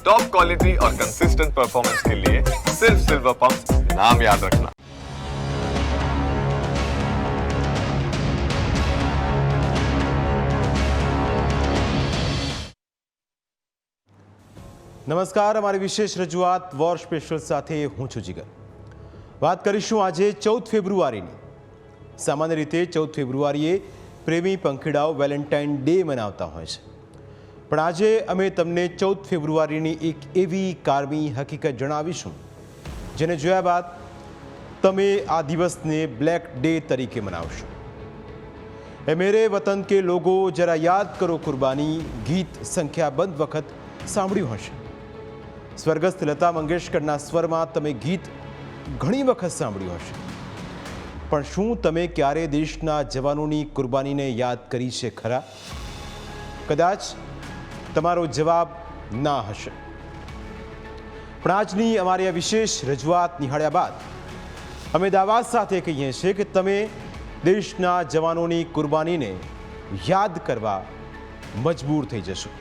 Top quality और consistent performance के लिए सिर्फ सिल्वर पंप नाम याद रखना નમસ્કાર અમારી વિશેષ રજૂઆત વોર સ્પેશિયલ સાથે હું છું જીગર વાત કરીશું આજે ચૌદ ફેબ્રુઆરીની સામાન્ય રીતે ચૌદ ફેબ્રુઆરીએ પ્રેમી પંખીડાઓ વેલેન્ટાઇન ડે મનાવતા હોય છે પણ આજે અમે તમને ચૌદ ફેબ્રુઆરીની એક એવી કારમી હકીકત જણાવીશું, જેને જોયા બાદ તમે આ દિવસને બ્લેક ડે તરીકે મનાવશો. એ મેરે વતન કે લોગો જરા યાદ કરો કુરબાની, ગીત સંખ્યાબંધ વખત સાંભળ્યું હશે. સ્વર્ગસ્થ લતા મંગેશકરના સ્વરમાં તમે ગીત ઘણી વખત સાંભળ્યું હશે. પણ શું તમે ક્યારે દેશના જવાનોની કુરબાનીને યાદ કરી છે ખરા? કદાચ તમારો જવાબ ના હશે. પણ આજની અમારી આ વિશેષ રજૂઆત નિહાળ્યા બાદ અમે દાવાદ સાથે કહીએ છીએ કે તમે દેશના જવાનોની કુરબાનીને યાદ કરવા મજબૂર થઈ જશો.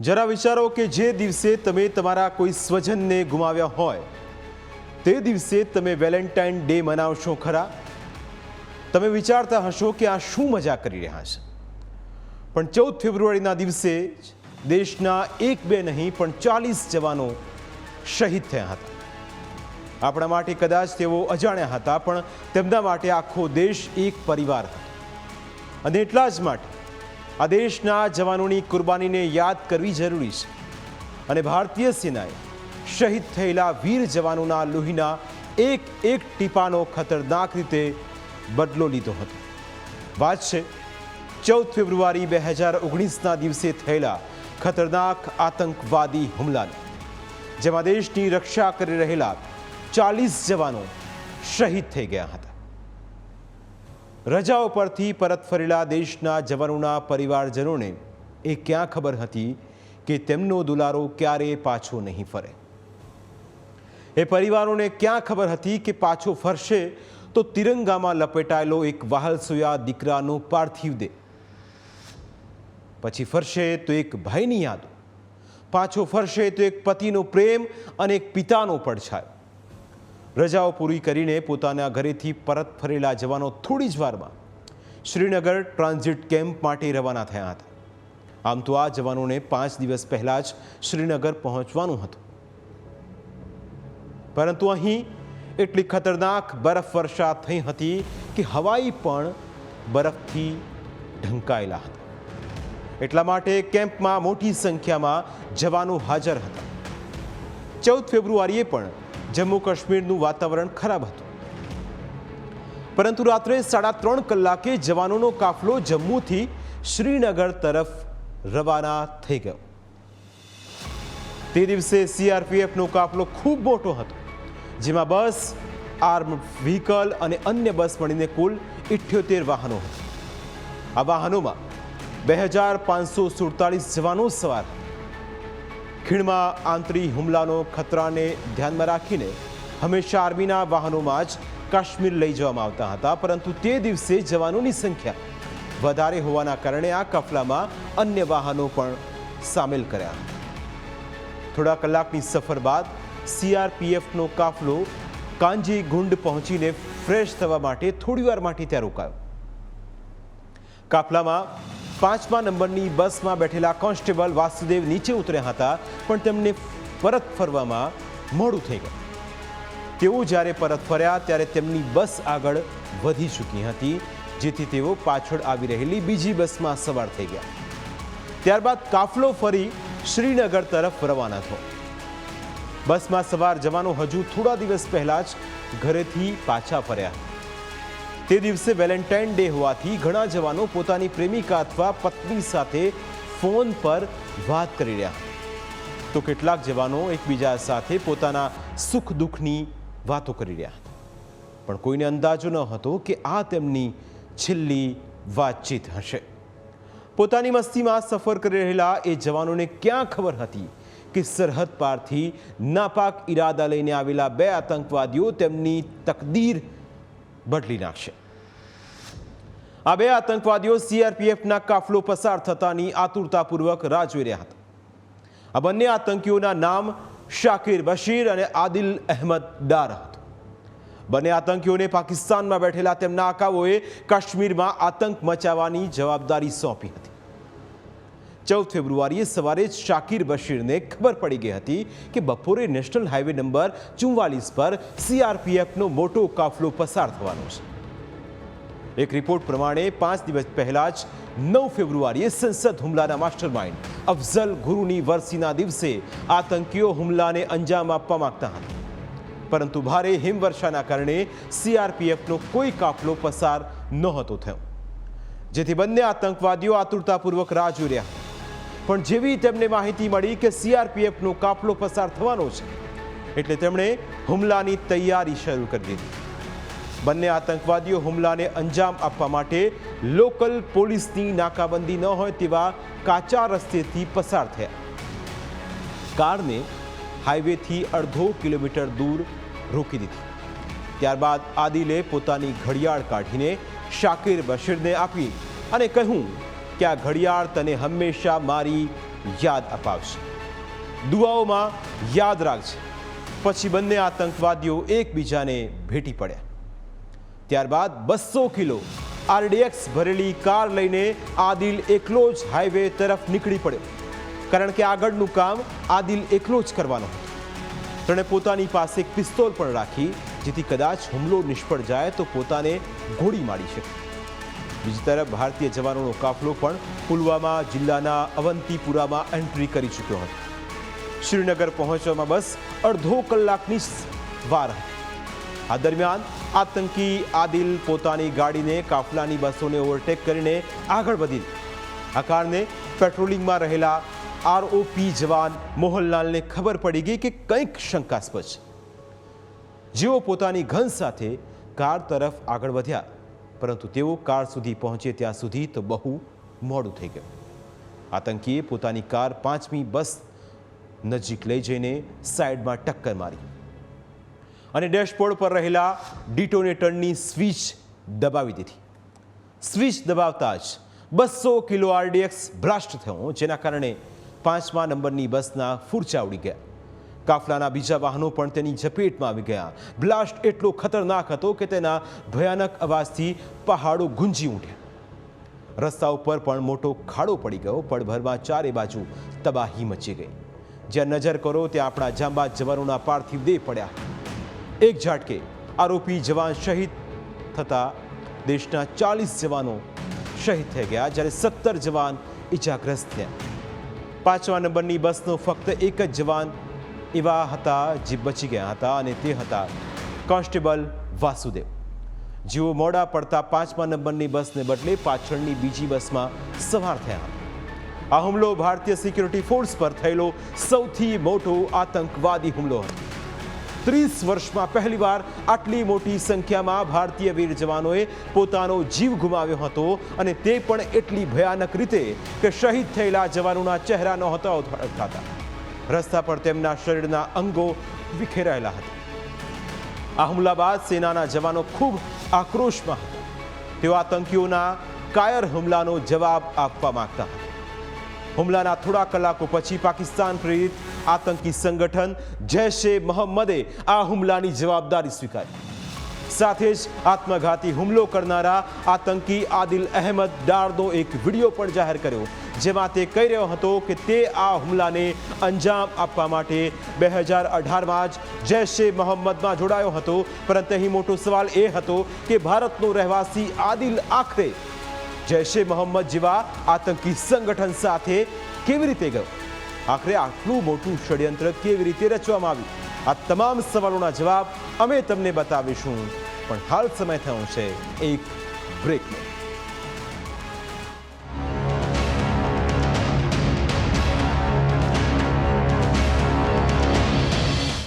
જરા વિચારો કે જે દિવસે તમે તમારા કોઈ સ્વજનને ગુમાવ્યા હોય તે દિવસે તમે વેલેન્ટાઇન ડે મનાવશો ખરા? તમે વિચારતા હશો કે આ શું મજા કરી રહ્યા છે? પણ ચૌદ ફેબ્રુઆરીના દિવસે દેશના એક બે નહીં, પણ ચાલીસ જવાનો શહીદ થયા હતા. આપણા માટે કદાચ તેઓ અજાણ્યા હતા, પણ તેમના માટે આખો દેશ એક પરિવાર હતો. અને એટલા જ માટે આ દેશના જવાનોની કુરબાનીને યાદ કરવી જરૂરી છે. અને ભારતીય સેનાએ શહીદ થયેલા વીર જવાનોના લોહીના એક એક ટીપાનો ખતરનાક રીતે બદલો લીધો હતો. વાત છે, ચૌદ ફેબ્રુઆરી બે હજાર ઓગણીસના દિવસે થયેલા ખતરનાક આતંકવાદી હુમલાની. જેમાં દેશની રક્ષા કરી રહેલા ચાલીસ જવાનો શહીદ થઈ ગયા હતા. રજાઓ પરથી પરત ફરેલા દેશના જવાનોના પરિવારજનોને એ ક્યાં ખબર હતી કે તેમનો દુલારો ક્યારે પાછો નહીં ફરે? એ પરિવારોને ક્યાં ખબર હતી કે પાછો ફરશે? તો તિરંગામાં લપેટાયેલો એક વહાલસોયા દીકરાનો પાર્થિવ દે પછી ફરશે તો એક ભાઈની યાદો. પાછો ફરશે તો એક પતિનો પ્રેમ અને એક પિતાનો પડછાયો. રજાઓ પૂરી કરીને પોતાના ઘરેથી પરત ફરેલા જવાનો થોડી જ વારમાં શ્રીનગર ટ્રાન્ઝિટ કેમ્પ માટે રવાના થયા હતા. આમ તો આ જવાનોને પાંચ દિવસ પહેલાં જ શ્રીનગર પહોંચવાનું હતું. પરંતુ અહીં એટલી ખતરનાક બરફ વર્ષા થઈ હતી કે હવાઈ પણ બરફથી ઢંકાયેલા હતા. એટલા માટે કેમ્પમાં મોટી સંખ્યામાં જવાનો હાજર હતા. ચૌદ ફેબ્રુઆરીએ પણ જમ્મુ કાશ્મીરનું વાતાવરણ ખરાબ હતું. પરંતુ રાત્રે સાડા ત્રણ કલાકે જવાનોનો કાફલો જમ્મુથી શ્રીનગર તરફ રવાના થઈ ગયો. તે દિવસે સીઆરપીએફનો કાફલો ખૂબ મોટો હતો. જેમાં બસ, આર્મ વ્હીકલ અને અન્ય બસ મળીને કુલ ઇઠ્યોતેર વાહનો હતા. આ વાહનોમાં બે હજાર પાંચસો સુડતાલીસ જવાનો સવાર. ખીણમાં આંતરી હુમલાનો ખતરાને ધ્યાનમાં રાખીને હંમેશા આર્મીના વાહનોમાં જ કાશ્મીર લઈ જવામાં આવતા હતા, પરંતુ તે દિવસે જવાનોની સંખ્યા વધારે હોવાના કારણે આ કફલામાં અન્ય વાહનો પણ સામેલ કર્યા. થોડા કલાકની સફર બાદ સીઆરપીએફનો કાફલો કાંજી ગુંડ પહોંચીને ફ્રેશ થવા માટે થોડીવાર માટે ત્યાં રોકાયો. કાફલામાં પાંચમા નંબરની બસમાં બેઠેલા કોન્સ્ટેબલ વાસુદેવ નીચે ઉતર્યા હતા, પણ તેમને પરત ફરવામાં મોડું થઈ ગયું. તેઓ જ્યારે પરત ફર્યા, ત્યારે તેમની બસ આગળ વધી ચૂકી હતી, જેથી તેઓ પાછળ આવી રહેલી બીજી બસમાં સવાર થઈ ગયા. ત્યારબાદ કાફલો ફરી શ્રીનગર તરફ રવાના થયો. બસમાં સવાર જવાનો હજુ થોડા દિવસ પહેલા જ ઘરેથી પાછા ફર્યા. તે દિવસે વેલેન્ટાઇન ડે હોવાથી ઘણા જવાનો પોતાની પ્રેમિકા અથવા પત્ની સાથે ફોન પર વાત કરી રહ્યા. તો કેટલાક જવાનો એકબીજા સાથે પોતાના સુખ દુઃખની વાતો કરી રહ્યા. પણ કોઈને અંદાજો ન હતો કે આ તેમની છેલ્લી વાતચીત હશે. પોતાની મસ્તીમાં સફર કરી રહેલા એ જવાનોને ક્યાં ખબર હતી? કે સરહદ પારથી નાપાક ઈરાદા લઈને આવેલા બે આતંકવાદીઓ તેમની તકદીર બદલી નાખશે. આ બે આતંકવાદીઓ સીઆરપીએફના કાફલો પસાર થતાની આતુરતાપૂર્વક રાહ જોઈ રહ્યા હતા. આ બંને આતંકીઓના નામ શાકિર બશીર અને આદિલ અહેમદ ડાર હતું. બંને આતંકીઓને પાકિસ્તાનમાં બેઠેલા તેમના આકાઓએ કાશ્મીરમાં આતંક મચાવવાની જવાબદારી સોંપી હતી. ચૌદ ફેબ્રુઆરીએ સવારે જ શાકિર બશીરને ખબર પડી ગઈ હતી કે બપોરે નેશનલ હાઈવે નંબર ચુમ્વાલીસ પર સીઆરપીએફનો મોટો કાફલો પસાર થવાનો છે એક રિપોર્ટ પ્રમાણે પાંચ દિવસ પહેલા જ નવ ફેબ્રુઆરીએ સંસદ હુમલાના માસ્ટર માઇન્ડ અફઝલ ગુરુની વરસીના દિવસે આતંકીઓ હુમલાને અંજામ આપવા માંગતા હતા પરંતુ ભારે હિમવર્ષાના કારણે સીઆરપીએફનો કોઈ કાફલો પસાર નહોતો થયો જેથી બંને આતંકવાદીઓ આતુરતાપૂર્વક રાહ જોઈ રહ્યા હતા. પણ જેવી તેમને માહિતી મળી કે સીઆરપીએફનો કાફલો પસાર થવાનો છે, એટલે તેમણે હુમલાની તૈયારી શરૂ કરી દીધી. બંને આતંકવાદીઓ હુમલાને અંજામ આપવા માટે લોકલ પોલીસની નાકાબંધી ન હોય તેવા કાચા રસ્તેથી પસાર થયા. કારને હાઈવેથી અડધો કિલોમીટર દૂર રોકી દીધી. ત્યારબાદ આદિલે પોતાની ઘડિયાળ કાઢીને શાકિર બશીરને આપી અને કહ્યું કે આ ઘડિયાળ તને હંમેશા મારી યાદ અપાવશે. દુઆઓમાં યાદ રાખજે. પછી બંને આતંકવાદીઓ એકબીજાને ભેટી પડ્યા. ત્યારબાદ બસો કિલો આરડીએક્સ ભરેલી કાર લઈને આદિલ એકલો જ હાઈવે તરફ નીકળી પડ્યો. કારણ કે આગળનું કામ આદિલ એકલો જ કરવાનો હતો. તેણે પોતાની પાસે પિસ્તોલ પણ રાખી, જેથી કદાચ હુમલો નિષ્ફળ જાય તો પોતાને ગોળી મારી શકે. બીજી તરફ ભારતીય જવાનોનો કાફલો પણ પુલવામા જિલ્લાના અવંતીપુરામાં એન્ટ્રી કરી ચૂક્યો હતો. શ્રીનગર પહોંચવામાં બસ અડધો કલાકની જ વાર હતી. આ દરમિયાન આતંકી આદિલ પોતાની ગાડીને કાફલાની બસોને ઓવરટેક કરીને આગળ વધી આ કારણે પેટ્રોલિંગમાં રહેલા આરઓપી જવાન મોહનલાલને ખબર પડી ગઈ કે કંઈક શંકાસ્પદ છે. જેઓ પોતાની ગન સાથે કાર તરફ આગળ વધ્યા. પરંતુ તેઓ કાર સુધી પહોંચે ત્યાં સુધી તો બહુ મોડું થઈ ગયું. આતંકીએ પોતાની કાર પાંચમી બસ નજીક લઈ જઈને સાઈડમાં ટક્કર મારી. અને ડેશબોર્ડ પર રહેલા ડિટોનેટરની સ્વિચ દબાવી દીધી. સ્વિચ દબાવતા જ બસો કિલો આરડીએક્સ બ્લાસ્ટ થયો, જેના કારણે પાંચમા નંબરની બસના ફૂરચા ઉડી ગયા. કાફલાના બીજા વાહનો પણ તેની ઝપેટમાં આવી ગયા. બ્લાસ્ટ એટલો ખતરનાક હતો કે તેના ભયાનક અવાજથી પહાડો ગુંજી ઉઠ્યા. રસ્તા ઉપર પણ મોટો ખાડો પડી ગયો. પળભરમાં ચારે બાજુ તબાહી મચી ગઈ. જ્યાં નજર કરો ત્યાં આપણા જાંબા જવાનોના પાર્થિવ દેહ પડ્યા. એક ઝાટકે આરોપી જવાન શહીદ થતા દેશના ચાલીસ જવાનો શહીદ થઈ ગયા, જ્યારે સત્તર જવાન ઇજાગ્રસ્ત થયા. પાંચમા નંબરની બસનો ફક્ત એક જ જવાન એવા હતા જે બચી ગયા હતા અને તે હતા કોન્સ્ટેબલ વાસુદેવ જેઓ મોડા પડતા પાંચમા નંબરની બસને બદલે પાછળની બીજી બસમાં સવાર થયા હતા આ હુમલો ભારતીય સિક્યુરિટી ફોર્સ પર થયેલો સૌથી મોટો આતંકવાદી હુમલો હતો ત્રીસ વર્ષમાં પહેલીવાર આટલી મોટી સંખ્યામાં ભારતીય વીર જવાનોએ પોતાનો જીવ ગુમાવ્યો હતો અને તે પણ એટલી ભયાનક રીતે કે શહીદ થયેલા જવાનોના ચહેરા નહોતા ઓળખાતા રસ્તા પર તેમના શરીરના અંગો વિખેરાયેલા હતા. આ હુમલા બાદ સેનાના જવાનો ખૂબ આક્રોશમાં હતા. તેઓ આતંકીઓના કાયર હુમલાનો જવાબ આપવા માંગતા હતા. હુમલાના થોડા કલાકો પછી પાકિસ્તાન પ્રેરિત આતંકી સંગઠન જૈશે મોહમ્મદે આ હુમલાની જવાબદારી સ્વીકારી. સાથે જ આત્મઘાતી હુમલો કરનારા આતંકી આદિલ અહેમદ ડારનો એક વીડિયો પણ જાહેર કર્યો, જેમાં તે કહી રહ્યો હતો કે તે આ હુમલાને અંજામ આપવા માટે બે હજાર અઢારમાં જ એ મોહમ્મદમાં જોડાયો હતો. પરંતુ અહીં મોટો સવાલ એ હતો કે ભારતનો રહેવાસી આદિલ આખરે જૈશે મોહમ્મદ જેવા આતંકી સંગઠન સાથે કેવી રીતે ગયો? આખરે આટલું મોટું ષડયંત્ર કેવી રીતે રચવામાં આવ્યું? આ તમામ સવાલોના જવાબ અમે તમને બતાવીશું. પણ હાલ સમય થયો છે એક બ્રેકનો